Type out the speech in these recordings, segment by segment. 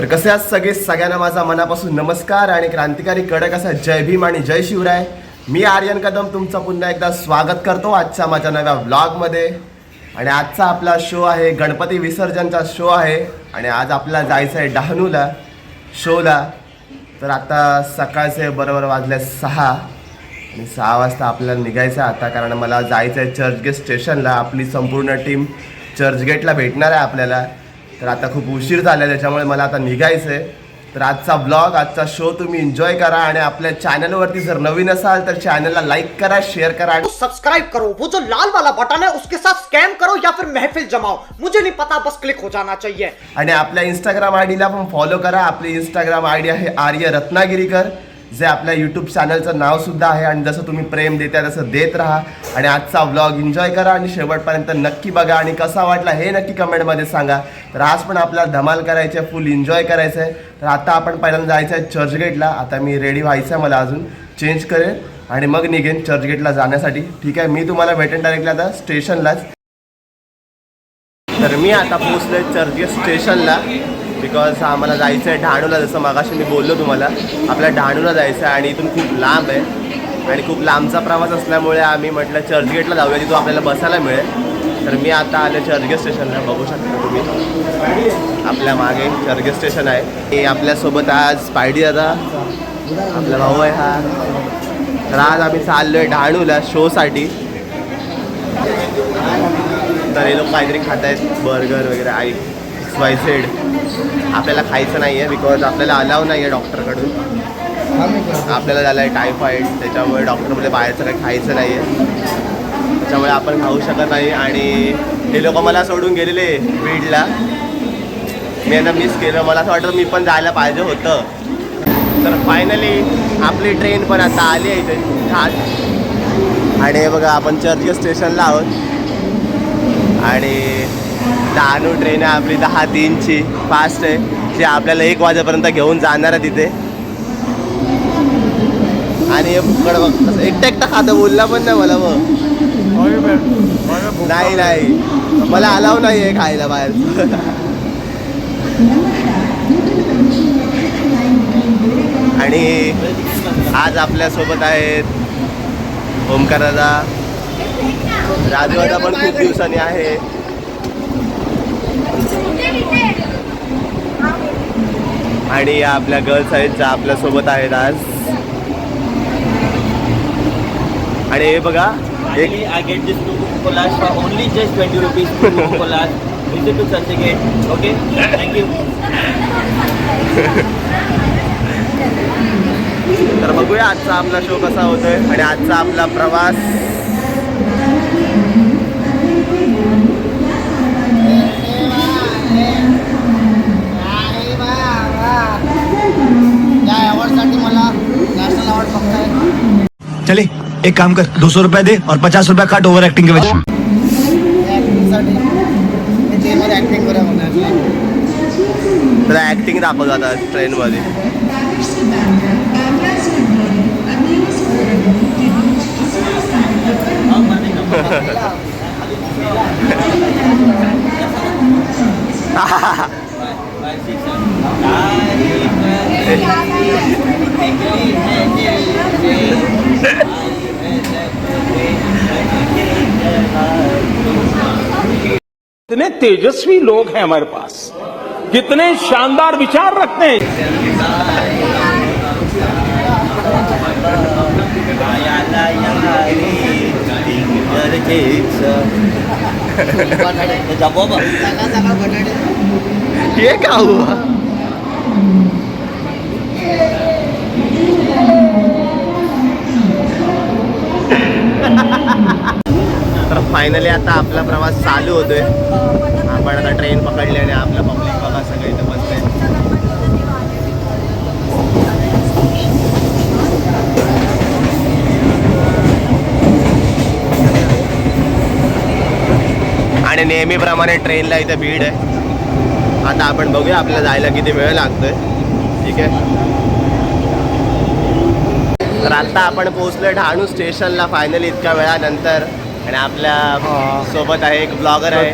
तर कसे आहात सगळे? सगळ्यांना माझा मनापासून नमस्कार आणि क्रांतिकारी कडक असा जय भीम आणि जय शिवराय. मी आर्यन कदम तुमचं पुन्हा एकदा स्वागत करतो आजच्या माझ्या नव्या व्लॉगमध्ये आणि आजचा आपला शो आहे गणपती विसर्जनचा शो आहे. आणि आज आपल्याला जायचं आहे डहाणूला शोला. तर आता सकाळचे बरोबर वाजले सहा. आणि सहा वाजता आपल्याला निघायचं आहे आता कारण मला जायचं आहे चर्चगेट स्टेशनला. आपली संपूर्ण टीम चर्चगेटला भेटणार आहे आपल्याला. तर आता खूप उशीर झाला आहे त्याच्यामुळे मला आता निघायचं आहे तर आजचा ब्लॉग आजचा शो तुम्ही एन्जॉय करा आणि आपल्या चॅनलवरती जर नवीन असाल तर चॅनलला लाईक करा शेअर करा आणि सब्सक्राइब करो. वो जो लाल वाला बटन है उसके साथ स्कैम करो या फिर महफिल जमाओ. मुझे नहीं पता बस क्लिक हो जाना चाहिए. आणि आपल्या इंस्टाग्राम आय डीला पण फॉलो करा. आपली इंस्टाग्राम आय डी आहे आर्य रत्नागिरीकर. जे आपल्या यूट्यूब चॅनलचं नाव सुद्धा आहे आणि जसं तुम्ही प्रेम देता तसं देत राहा. आणि आजचा व्लॉग एन्जॉय करा आणि शेवटपर्यंत नक्की बघा आणि कसा वाटला हे नक्की कमेंटमध्ये सांगा. तर आज पण आपल्याला धमाल करायची आहे फुल एन्जॉय करायचं आहे तर आता आपण पहिल्यांदा जायचं आहे चर्चगेटला आता मी रेडी व्हायचं आहे मला अजून. चेंज करेन आणि मग निघेन चर्चगेटला जाण्यासाठी. ठीक आहे मी तुम्हाला भेटेन डायरेक्टली आता स्टेशनलाच तर मी आता पोचलोय चर्चगेट स्टेशनला बिकॉज आम्हाला जायचं आहे डहाणूला जसं मागाशी मी बोललो तुम्हाला आपल्या डहाणूला जायचं आहे आणि इथून खूप लांब आहे. आणि खूप लांबचा प्रवास असल्यामुळे आम्ही म्हटलं चर्चगेटला जाऊया तिथून आपल्याला बसायला मिळेल. तर मी आता आलो चर्चगेट स्टेशनला बघू शकता तुम्ही. आपल्या मागे चर्चगेट स्टेशन आहे. हे आपल्यासोबत आज पायडी दादा आपला भाऊ आहे हा. तर आज आम्ही चाललो आहे डहाणूला शोसाठी. तर हे लोक काहीतरी खात आहेत बर्गर वगैरे आई. वाय झेड आपल्याला खायचं नाही आहे बिकॉज आपल्याला अलाव नाही आहे डॉक्टरकडून आपल्याला झालं आहे टायफॉईड त्याच्यामुळे डॉक्टरमध्ये बाहेरचं काही खायचं नाही आहे त्याच्यामुळे आपण खाऊ शकत नाही आणि ते लोक मला सोडून गेलेले बीडला. मी यांना मिस केलं. मला असं वाटतं मी पण जायला पाहिजे होतं. तर फायनली आपली ट्रेन पण आता आली आहे इथे. छान आणि बघा आपण चर्चगेट स्टेशनला आहोत. आणि डहाणू ट्रेन आहे आपली दहा तीनची. फास्ट आहे. जी आपल्याला एक वाजेपर्यंत घेऊन जाणार आहे तिथे. आणि बघ एकटा एकटा खातं बोलला पण नाही मला मग नाही नाही. मला अलाव नाही आहे खायला बाहेर. आणि आज आपल्यासोबत आहेत ओमकार दादा. राजवादा पण खूप दिवसांनी आहे. आणि या आपल्या गर्ल्स आहेत ज्या आपल्यासोबत आहेत आज. आणि हे बघा एक I this two collage only just twenty rupees collage visit get okay thank you तर बघूया आजचा आपला शो कसा होतोय आणि आजचा आपला प्रवास. बघताय चले एक काम कर दो सौ रुपया दे और पचास रुपया काट ओवर एक्टिंग के वजह ऍक्टिंग दाखवतो आता ट्रेनमध्ये कितने तेजस्वी लोग हैं हमारे पास कितने शानदार विचार रखते हैं ये बघ. सगळा सगळा बटाटे हे का हुआ फायनली आता आपला प्रवास चालू होतोय. आपण आता ट्रेन पकडली आणि आपलं पब्लिक बघा सगळं इथं बसतंय. आणि नेहमीप्रमाणे ट्रेनला इथं भीड आहे. आता आपण बघूया आपल्याला जायला किती वेळ लागतोय. ठीक आहे? तर आता आपण पोहोचलोय डहाणू स्टेशनला फायनली इतक्या वेळानंतर. आणि आपल्यासोबत आहे एक ब्लॉगर आहे.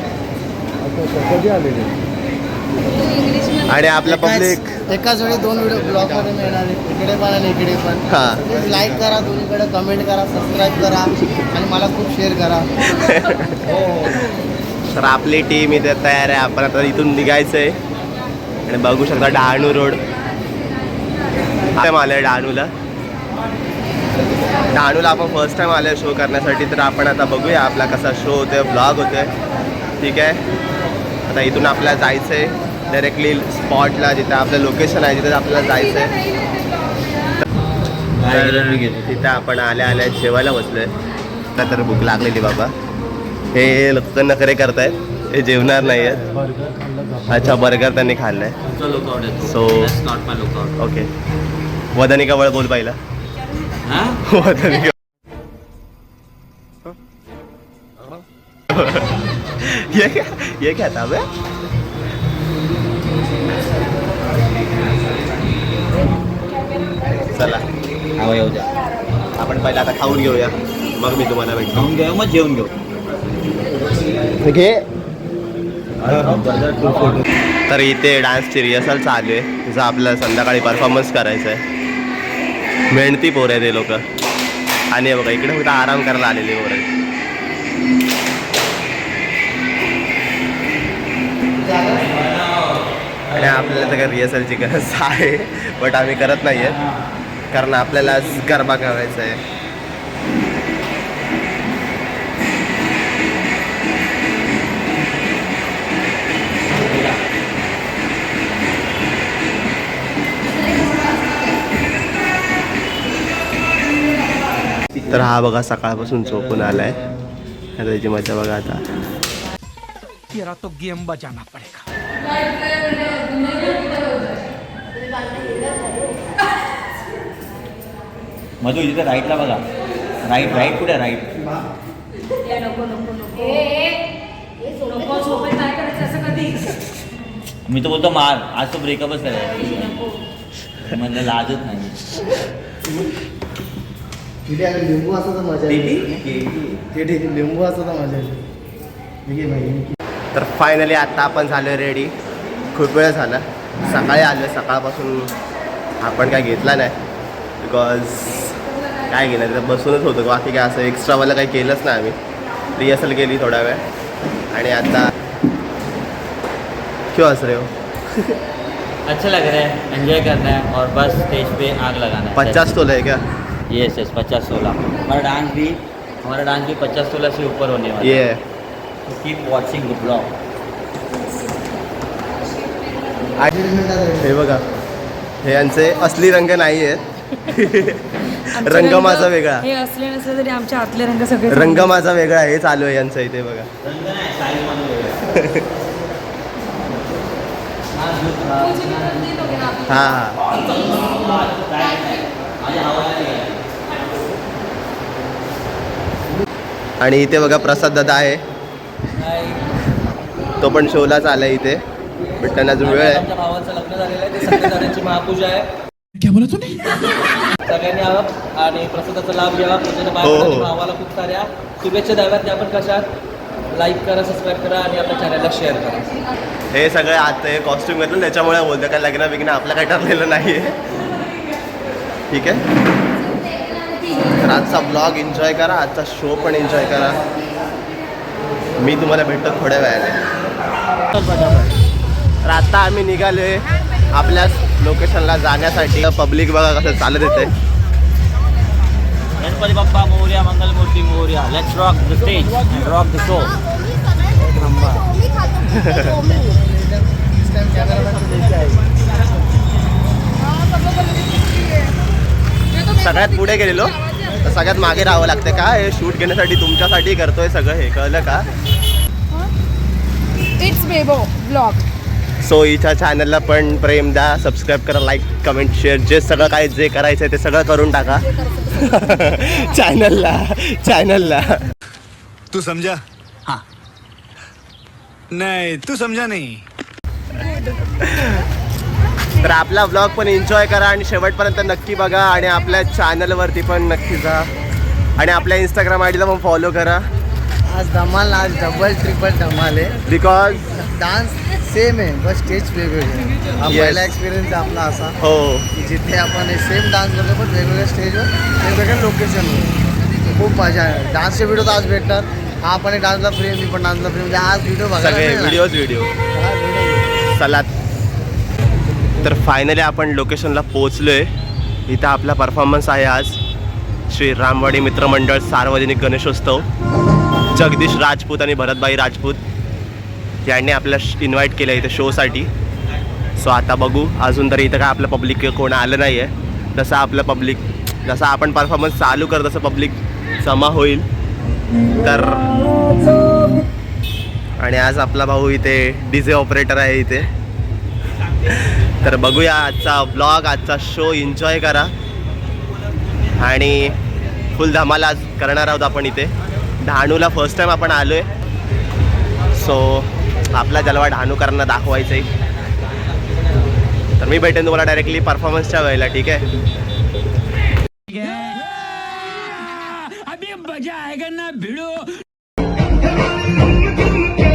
आणि आपलं पब्लिक एकाच- एकाच वेळी दोन व्हिडिओ ब्लॉगमध्ये मिळणार आहे. इकडे पण आणि इकडे पण. हा. लाईक करा दोन्हीकडे कमेंट करा सबस्क्राईब करा आणि मला खूप शेअर करा. तर आपली टीम इथे तयार आहे. आपण आता इथून निघायचं आहे आणि बघू शकता डहाणू रोड. टाइम आलं डहाणूला. डहाणूला आपण फर्स्ट टाइम आलो शो करण्यासाठी तर आपण आता बघूया आपला कसा शो होतोय ब्लॉग होतोय. ठीक आहे? आता इथून आपल्याला जायचं आहे डायरेक्टली स्पॉटला जिथे आपलं लोकेशन आहे तिथे आपल्याला जायचं आहे तिथं आपण आल्या आल्या जेवायला बसलोय. आता तर भूक लागलेली बाबा. हे लोक नखरे करतायत. हे जेवणार नाही आहेत अच्छा बर्गर त्यांनी लुकआउट आहे. Lookout. ओके वदनी कवळ बोल पाहिला. हा? वदनी कवळ. ये क्या ये क्या था बे चला हवा येऊ द्या आपण पहिला आता खाऊन घेऊया मग मी तुम्हाला भेटतो खाऊन घेऊ मग जेवून घेऊ घे तर इथे डान्सची रिहर्सल चालू आहे तिचं आपल्याला संध्याकाळी परफॉर्मन्स करायचं आहे मेहनती पोर आहे ते लोक. आणि बघा इकडे फक्त आराम करायला आलेले पोर. आहे आणि आपल्याला तर काय रिहर्सलची गरज आहे बट आम्ही करत नाही आहे कारण आपल्याला गरबा करायचा आहे. तर हा बघा सकाळपासून झोपून आलाय. आता त्याची मजा बघा आता. तेरा तो गेम बजाना पड़ेगा. मधू इथे राईटला बघा. राईट राईट कुठे राईट? मी तर बोलतो मार. आज तो ब्रेकअपच करायचा म्हणलं लाजच नाही. अगर लिंबू असं तर मजा येते तिथे लिंबू असं तर मजा येते तर फायनली आता आपण झालो रेडी खूप वेळ झाला. सकाळी आलो सकाळपासून आपण काय घेतला नाही. बिकॉज काय केलं तिथं बसूनच होतो. बाकी काय असं एक्स्ट्रावाला काही केलंच नाही आम्ही. रिहर्सल केली थोडा वेळ. आणि आता क्यों हंस रहे हो? अच्छा लग रहा है एंजॉय करना है और बस स्टेज पे आग लगाना है। पचास तोला है क्या? यस यस पचास सोलह हमारा डांस भी हमारा डांस भी पचास सोलह से ऊपर होने वाला ये है कीप वॉचिंग द ब्लॉग हे बघा हे यांचे असली रंग नाही आहेत. रंग माझा वेगळा. हे असले नसले तरी आमचे आतले रंग सगळे रंग माझा वेगळा हे चालू आहे यांचं इथे बघा. हा हा. आणि इथे बघा प्रसाद दादा आहे. तो पण शोलाच आलाय इथे. पण त्यांना अजून वेळ आहे. आमच्या भावाचं लग्न झालेलं आहे. ते सत्यनारायणची महापूजा आहे. सगळ्यांनी यावं आणि प्रसादाचा लाभ घ्यावा. पूजेच्या हो, हो. भावाला खूप साऱ्या शुभेच्छा द्याव्यात. त्या पण कशात लाईक करा सबस्क्राईब करा आणि आपल्या चॅनलला शेअर करा. हे सगळे आता हे कॉस्ट्युम घेतलं. त्याच्यामुळे बोलतं काय लग्न बिग्न आपलं काही ठरलेलं नाही आहे ठीक आहे? आजचा ब्लॉग एन्जॉय करा आजचा शो पण एन्जॉय करा. मी तुम्हाला भेटतो थोड्या वेळाने. तर आता आम्ही निघालोय आपल्या लोकेशनला जाण्यासाठी. पब्लिक बघा कसं चालत येते Ganpati Bappa Morya Mangalmurti Morya. Let's rock the stage rock the show सगळ्यात पुढे गेलेलो. तर सगळ्यात मागे राहावं लागतं. का हे शूट घेण्यासाठी तुमच्यासाठी करतोय सगळं हे कळलं का? इट्स बेबो ब्लॉग सो हिच्या चॅनलला पण प्रेम द्या सबस्क्राईब करा लाईक कमेंट शेअर जे सगळं काय जे करायचं आहे ते सगळं करून टाका. चॅनलला चॅनलला तू समझा? हाँ. नहीं तू समझा नहीं. तर आपला ब्लॉग पण एन्जॉय करा आणि शेवटपर्यंत नक्की बघा आणि आपल्या चॅनलवरती पण नक्की जा. आणि आपल्या इंस्टाग्राम आय डीला पण फॉलो करा. आज धमाल आज डबल ट्रिपल धमाल आहे. बिकॉज डान्स सेम आहे बस स्टेज वेगवेगळे. हा Yes. पहिला एक्सपिरियन्स आपला असा. हो. की जिथे आपण सेम डान्स करतो पण वेगवेगळ्या स्टेजवर वेगवेगळ्या लोकेशनवर खूप मजा आहे. डान्सचे व्हिडिओ तर आज भेटतात. हा पण डान्सला फ्रेम मी पण डान्सला फ्रेम म्हणजे आज व्हिडिओ बघायला सगळे. व्हिडिओज व्हिडिओ हा, video. चला. तर फायनली आपण लोकेशनला पोचलोय इथं आपला परफॉर्मन्स आहे आज. श्री रामवाडी मित्रमंडळ सार्वजनिक गणेशोत्सव. जगदीश राजपूत आणि भरतबाई राजपूत यांनी आपल्या इन्व्हाइट केलं इथं शोसाठी सो आता बघू अजून तरी इथं काय आपलं पब्लिक कोण आलं नाही आहे तसं आपलं पब्लिक जसं आपण परफॉर्मन्स चालू करत तसं पब्लिक जमा होईल. तर आणि आज आपला भाऊ इथे डीजे ऑपरेटर आहे इथे. तर बघूया आजचा ब्लॉग आजचा शो एन्जॉय करा. आणि फुल धमाल आज करणार आहोत आपण इथे. डहाणूला फर्स्ट टाईम आपण आलो आहे सो आपला जलवा डहाणूकरांना दाखवायचा आहे तर मी भेटेन तुम्हाला डायरेक्टली परफॉर्मन्सच्या वेळेला ठीक आहे? चला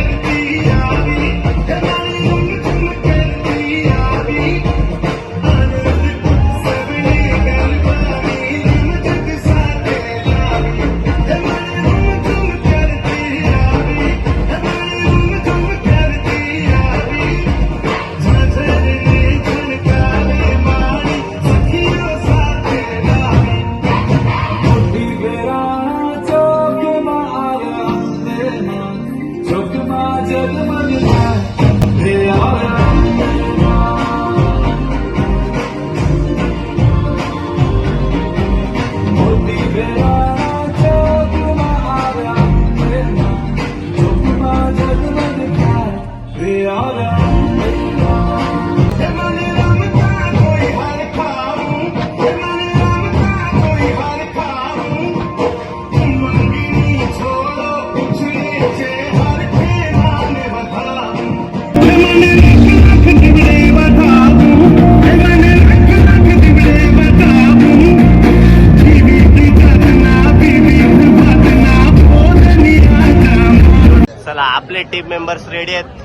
सगळे टीम मेंबर्स रेडी आहेत.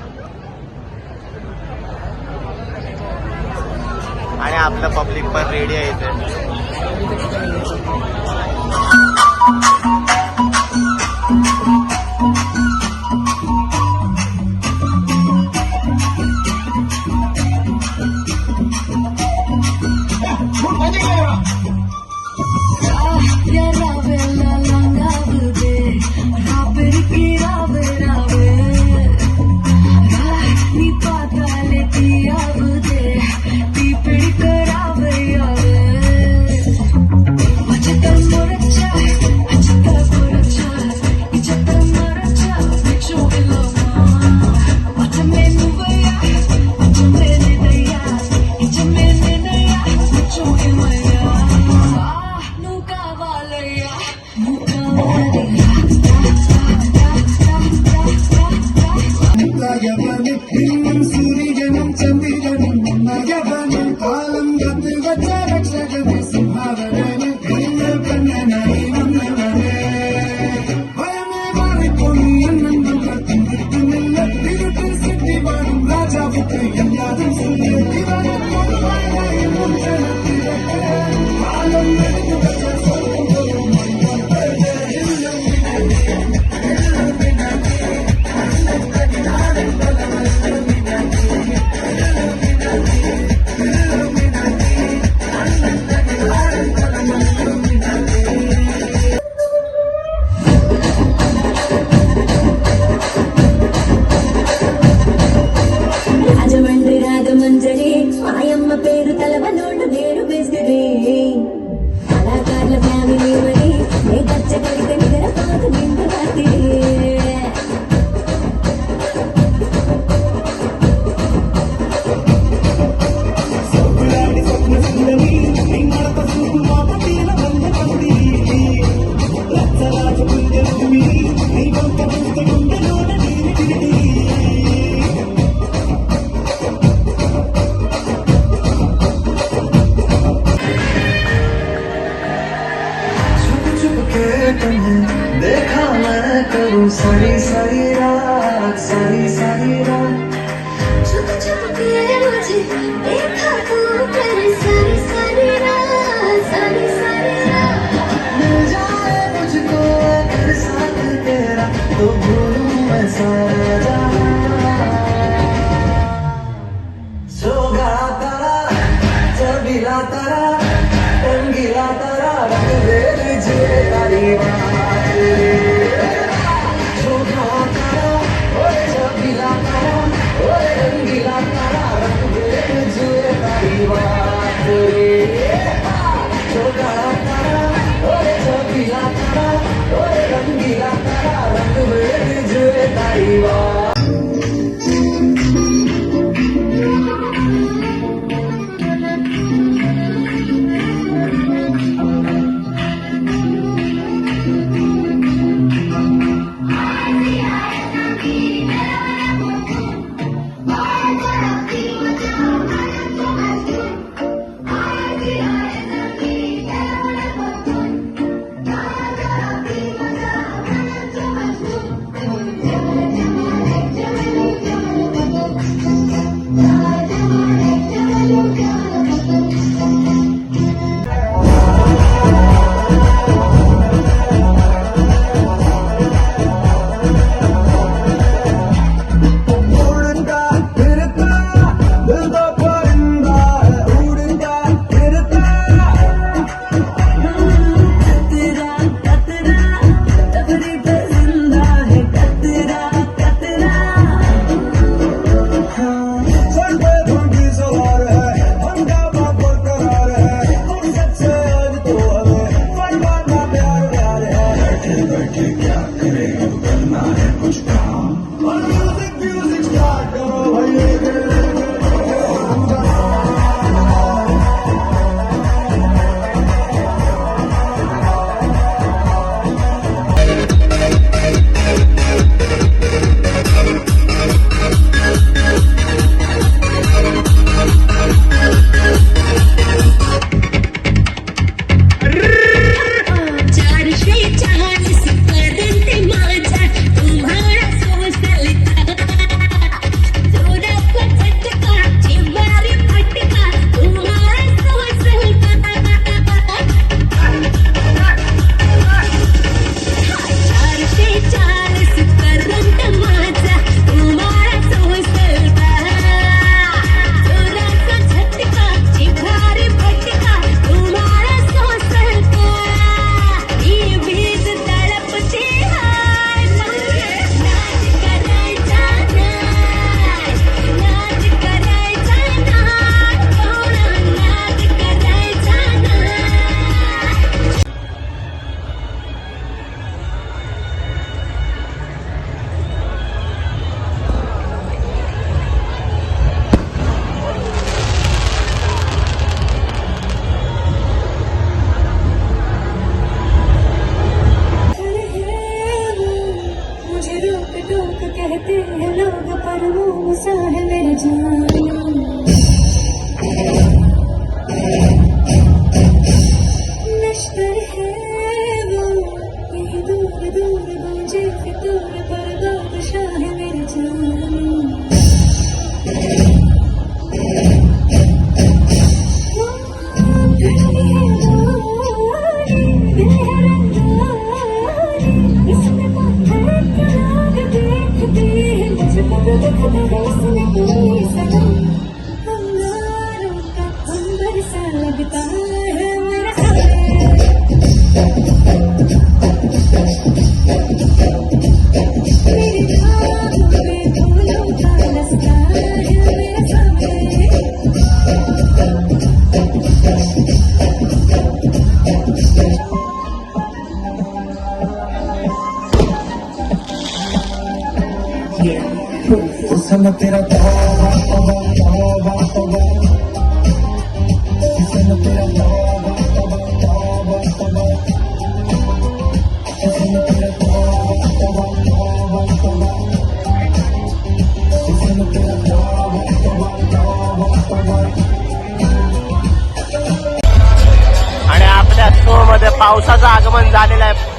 आणि आपलं पब्लिक पण रेडी आहे इथे. लगता पावसाचं आगमन झालेलं आहे.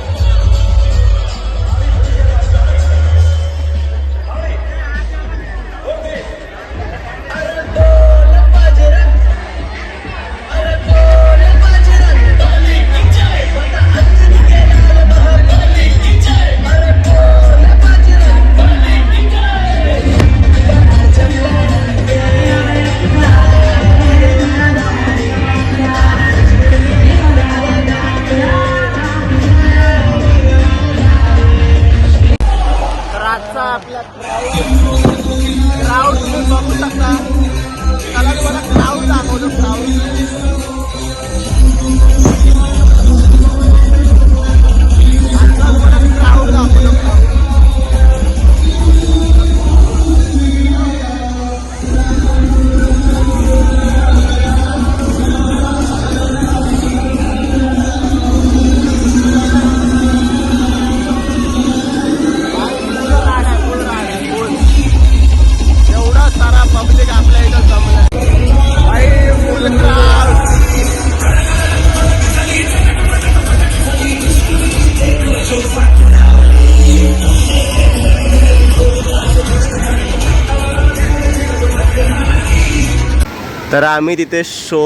आम्ही तिथे शो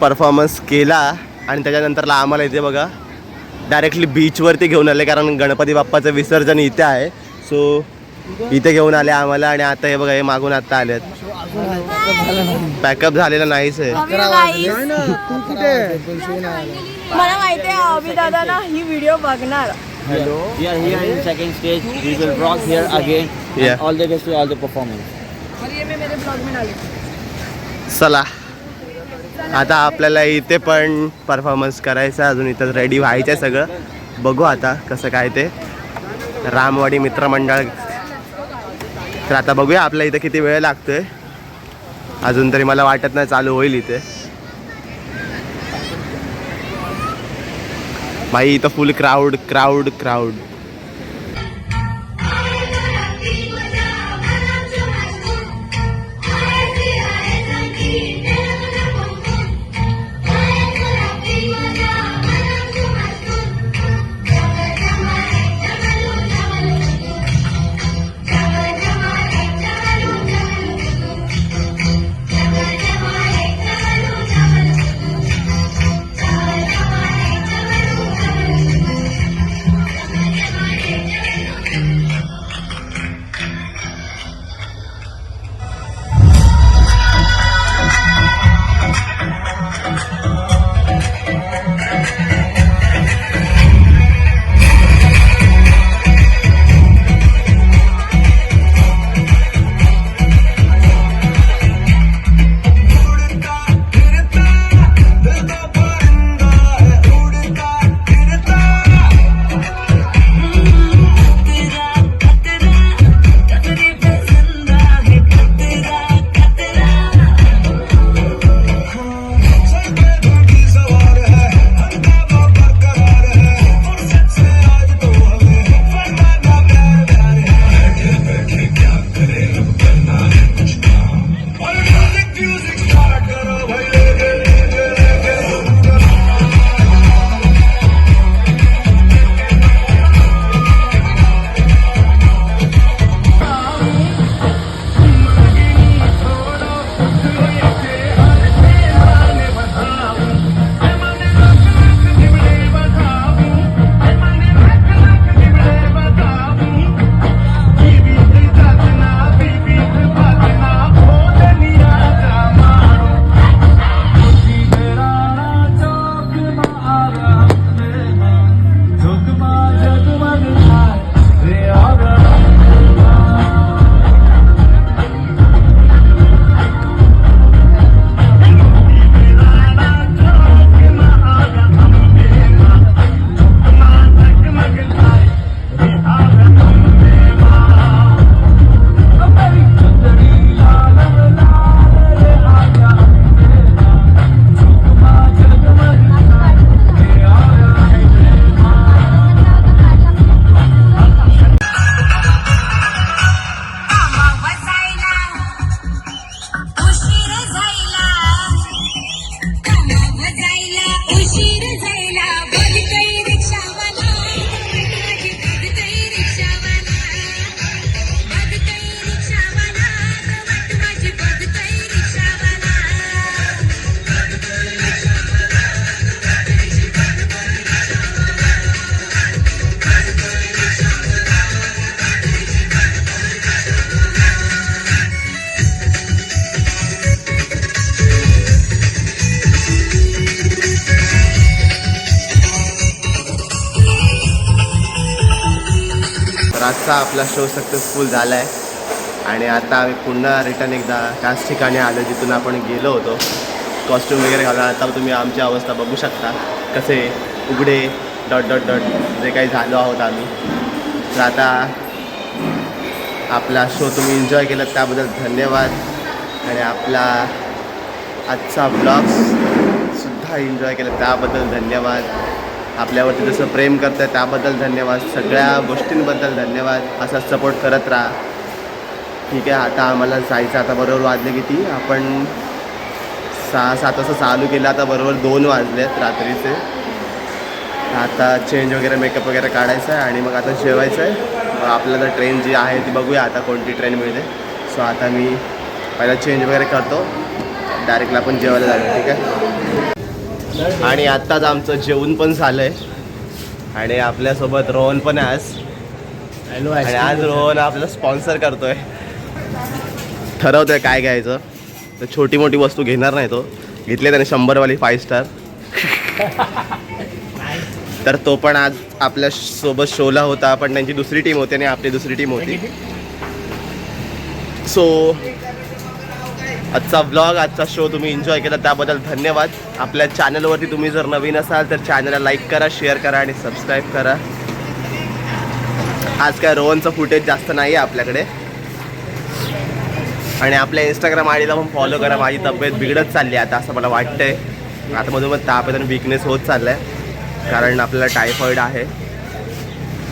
परफॉर्मन्स केला आणि त्याच्यानंतरला आम्हाला इथे बघा डायरेक्टली बीचवरती घेऊन आले कारण गणपती बाप्पाचं विसर्जन इथे आहे. सो इथे घेऊन आले आम्हाला आणि आता हे बघा हे मागून आता आलेत पॅकअप झालेलं नाहीच आहे. मला माहिती आहे अभि दादा ना ही व्हिडिओ बघणार. We are here in second stage. We will rock here again. Yeah. And all the best to all the performance. और ये मैं मेरे ब्लॉग में डाली चला. आता आपल्याला इथे पण परफॉर्मन्स करायचा आहे. अजून इथं रेडी व्हायचं आहे सगळं. बघू आता कसं काय ते. रामवाडी मित्रमंडळ. तर आता बघूया आपल्या इथं किती वेळ लागतोय. अजून तरी मला वाटत नाही चालू होईल इथे. भाई इथं फुल क्राऊड क्राऊड क्राऊड आजचा आपला शो सक्सेसफुल झाला आहे आणि आता आम्ही पुन्हा रिटर्न एकदा त्याच ठिकाणी आलो जिथून आपण गेलो होतो. कॉस्ट्यूम वगैरे घालून आता तुम्ही आमची अवस्था बघू शकता. कसे उघडे डॉट डॉट डॉट जे काही झालो आहोत आम्ही. तर आता आपला शो तुम्ही एन्जॉय केलात त्याबद्दल धन्यवाद. आणि आपला आजचा ब्लॉग्स सुद्धा एन्जॉय केला त्याबद्दल धन्यवाद. आपल्यावरती जसं प्रेम करतं आहे त्याबद्दल धन्यवाद. सगळ्या गोष्टींबद्दल धन्यवाद. असा सपोर्ट करत राहा. ठीक आहे आता आम्हाला जायचं आता बरोबर वाजले किती? आपण सहा सात वाजता चालू केलं. आता बरोबर दोन वाजलेत रात्रीचे. आता चेंज वगैरे मेकअप वगैरे काढायचं आहे आणि मग आता जेवायचं आहे. मग आपल्याला ट्रेन जी आहे ती बघूया आता कोणती ट्रेन मिळते. सो आता मी पहिला चेंज वगैरे करतो. डायरेक्टला आपण जेवायला जाऊया ठीक आहे? आणि आत्ताच आमचं जेवण पण झालं आहे आणि आपल्यासोबत रोहन पण आज. आणि आज रोहन आपल्याला स्पॉन्सर करतोय. ठरवतोय काय घ्यायचं. तर छोटी मोठी वस्तू घेणार नाही तो. घेतली त्याने शंभरवाली फाईव्ह स्टार तर तो पण आज आपल्यासोबत शोला होता. पण त्यांची दुसरी टीम होती आणि आपली दुसरी टीम होती. सो आजचा ब्लॉग आजचा शो तुम्ही एन्जॉय केला त्याबद्दल धन्यवाद. आपल्या चॅनलवरती तुम्ही जर नवीन असाल तर चॅनलला लाईक करा शेअर करा आणि सबस्क्राईब करा. आज काय रोहनचं फुटेज जास्त नाही आहे आपल्याकडे. आणि आपल्या इंस्टाग्राम आयडीला पण फॉलो करा माझी तब्येत बिघडत चालली आहे आता असं मला वाटतंय. आता मधून मग ताप आणि विकनेस होत चाललं आहे कारण आपल्याला टायफॉईड आहे.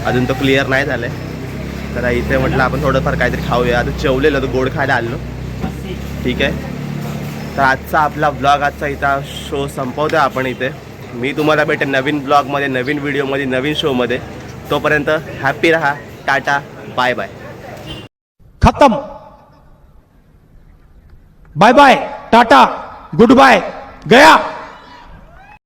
अजून तो क्लिअर नाही झालं आहे तर इथे म्हटलं आपण थोडंफार काहीतरी खाऊया. आता जेवलेलं तो गोड खायला आलो. ठीक आहे. तर आजचा आपला ब्लॉग आजचा इथं शो संपवतो आपण इथे. मी तुम्हाला भेटेन नवीन ब्लॉगमध्ये नवीन व्हिडिओमध्ये नवीन शोमध्ये तोपर्यंत हॅपी राहा. टाटा बाय बाय खतम. Bye bye tata good bye गया.